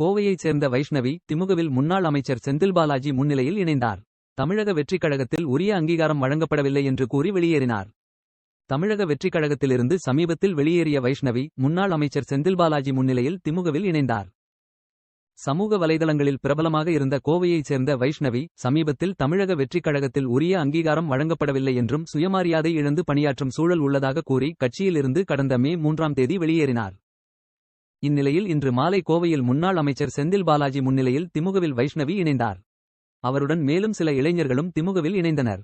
கோவையைச் சேர்ந்த வைஷ்ணவி திமுகவில் முன்னாள் அமைச்சர் செந்தில் பாலாஜி முன்னிலையில் இணைந்தார். தமிழக வெற்றிக் கழகத்தில் உரிய அங்கீகாரம் வழங்கப்படவில்லை என்று கூறி வெளியேறினார். தமிழக வெற்றிக் கழகத்திலிருந்து சமீபத்தில் வெளியேறிய வைஷ்ணவி முன்னாள் அமைச்சர் செந்தில் பாலாஜி முன்னிலையில் திமுகவில் இணைந்தார். சமூக வலைதளங்களில் பிரபலமாக இருந்த கோவையைச் சேர்ந்த வைஷ்ணவி சமீபத்தில் தமிழக வெற்றிக் கழகத்தில் உரிய அங்கீகாரம் வழங்கப்படவில்லை என்றும் சுயமரியாதை இழந்து பணியாற்றும் சூழல் உள்ளதாக கூறி கட்சியிலிருந்து கடந்த மே மூன்றாம் தேதி வெளியேறினார். இந்நிலையில் இன்று மாலை கோவையில் முன்னாள் அமைச்சர் செந்தில் பாலாஜி முன்னிலையில் திமுகவில் வைஷ்ணவி இணைந்தார். அவருடன் மேலும் சில இளைஞர்களும் திமுகவில் இணைந்தனர்.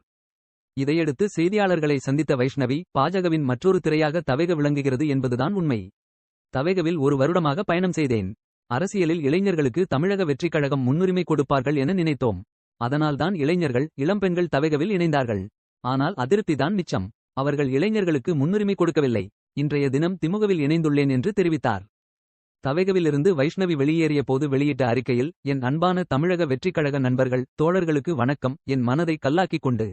இதையடுத்து செய்தியாளர்களை சந்தித்த வைஷ்ணவி பாஜகவின் மற்றொரு திரையாக தவேக விளங்குகிறது என்பதுதான் உண்மை. தவேகவில் ஒரு வருடமாக பயணம் செய்தேன். அரசியலில் இளைஞர்களுக்கு தமிழக வெற்றிக் கழகம் முன்னுரிமை கொடுப்பார்கள் என நினைத்தோம். அதனால்தான் இளைஞர்கள் இளம்பெண்கள் தவேகவில் இணைந்தார்கள். ஆனால் அதிருப்திதான் மிச்சம். அவர்கள் இளைஞர்களுக்கு முன்னுரிமை கொடுக்கவில்லை. இன்றைய தினம் திமுகவில் இணைந்துள்ளேன் என்று தெரிவித்தார். தவேகவிலிருந்து வைஷ்ணவி வெளியேறிய போது வெளியிட்ட அறிக்கையில் என் அன்பான தமிழக வெற்றிக்கழக நண்பர்கள் தோழர்களுக்கு வணக்கம் என் மனதை கல்லாக்கிக் கொண்டு.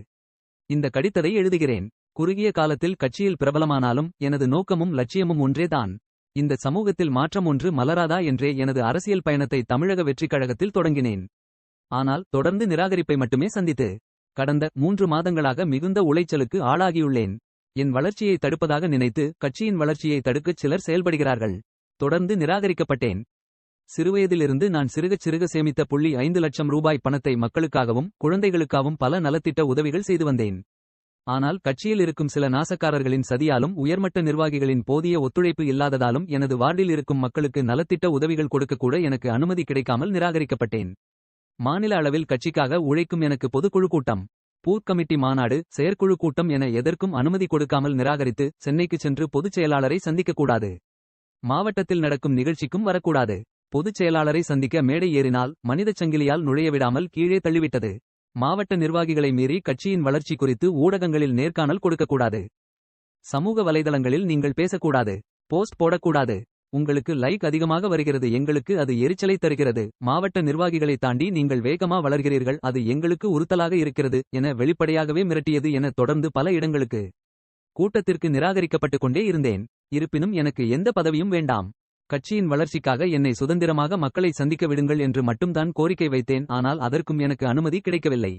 இந்த கடித்ததை எழுதுகிறேன். குறுகிய காலத்தில் கட்சியில் பிரபலமானாலும் எனது நோக்கமும் லட்சியமும் ஒன்றேதான். இந்த சமூகத்தில் மாற்றம் ஒன்று மலராதா என்றே எனது அரசியல் பயணத்தை தமிழக வெற்றிக் கழகத்தில் தொடங்கினேன். ஆனால் தொடர்ந்து நிராகரிப்பை மட்டுமே சந்தித்து கடந்த மூன்று மாதங்களாக மிகுந்த உளைச்சலுக்கு ஆளாகியுள்ளேன். என் வளர்ச்சியை தடுப்பதாக நினைத்து கட்சியின் வளர்ச்சியை தடுக்கச் சிலர் செயல்படுகிறார்கள். தொடர்ந்து நிராகரிக்கப்பட்டேன். சிறுவயதிலிருந்து நான் சிறுகச் சிறுக சேமித்த புள்ளி ஐந்து லட்சம் ரூபாய் பணத்தை மக்களுக்காகவும் குழந்தைகளுக்காகவும் பல நலத்திட்ட உதவிகள் செய்து வந்தேன். ஆனால் கட்சியில் இருக்கும் சில நாசக்காரர்களின் சதியாலும் உயர்மட்ட நிர்வாகிகளின் போதிய ஒத்துழைப்பு இல்லாததாலும் எனது வார்டில் இருக்கும் மக்களுக்கு நலத்திட்ட உதவிகள் கொடுக்கக்கூட எனக்கு அனுமதி கிடைக்காமல் நிராகரிக்கப்பட்டேன். மாநில அளவில் கட்சிக்காக உழைக்கும் எனக்கு பொதுக்குழு கூட்டம் பூத் கமிட்டி மாநாடு செயற்குழு கூட்டம் என எதற்கும் அனுமதி கொடுக்காமல் நிராகரித்து சென்னைக்கு சென்று பொதுச் செயலாளரை சந்திக்கக்கூடாது மாவட்டத்தில் நடக்கும் நிகழ்ச்சிக்கும் வரக்கூடாது. பொதுச் செயலாளரை சந்திக்க மேடை ஏறினால் மனிதச் சங்கிலியால் நுழையவிடாமல் கீழே தள்ளிவிட்டது. மாவட்ட நிர்வாகிகளை மீறி கட்சியின் வளர்ச்சி குறித்து ஊடகங்களில் நேர்காணல் கொடுக்கக்கூடாது. சமூக வலைதளங்களில் நீங்கள் பேசக்கூடாது. போஸ்ட் போடக்கூடாது. உங்களுக்கு லைக் அதிகமாக வருகிறது. எங்களுக்கு அது எரிச்சலை தருகிறது. மாவட்ட நிர்வாகிகளை தாண்டி நீங்கள் வேகமா வளர்கிறீர்கள். அது எங்களுக்கு உறுத்தலாக இருக்கிறது என வெளிப்படையாகவே மிரட்டியது என தொடர்ந்து பல இடங்களுக்கு கூட்டத்திற்கு நிராகரிக்கப்பட்டுக் கொண்டே இருந்தேன். இருப்பினும் எனக்கு எந்த பதவியும் வேண்டாம். கட்சியின் வளர்ச்சிக்காக என்னை சுதந்திரமாக மக்களை சந்திக்க விடுங்கள் என்று மட்டும்தான் கோரிக்கை வைத்தேன் ஆனால் அதற்கும் எனக்கு அனுமதி கிடைக்கவில்லை.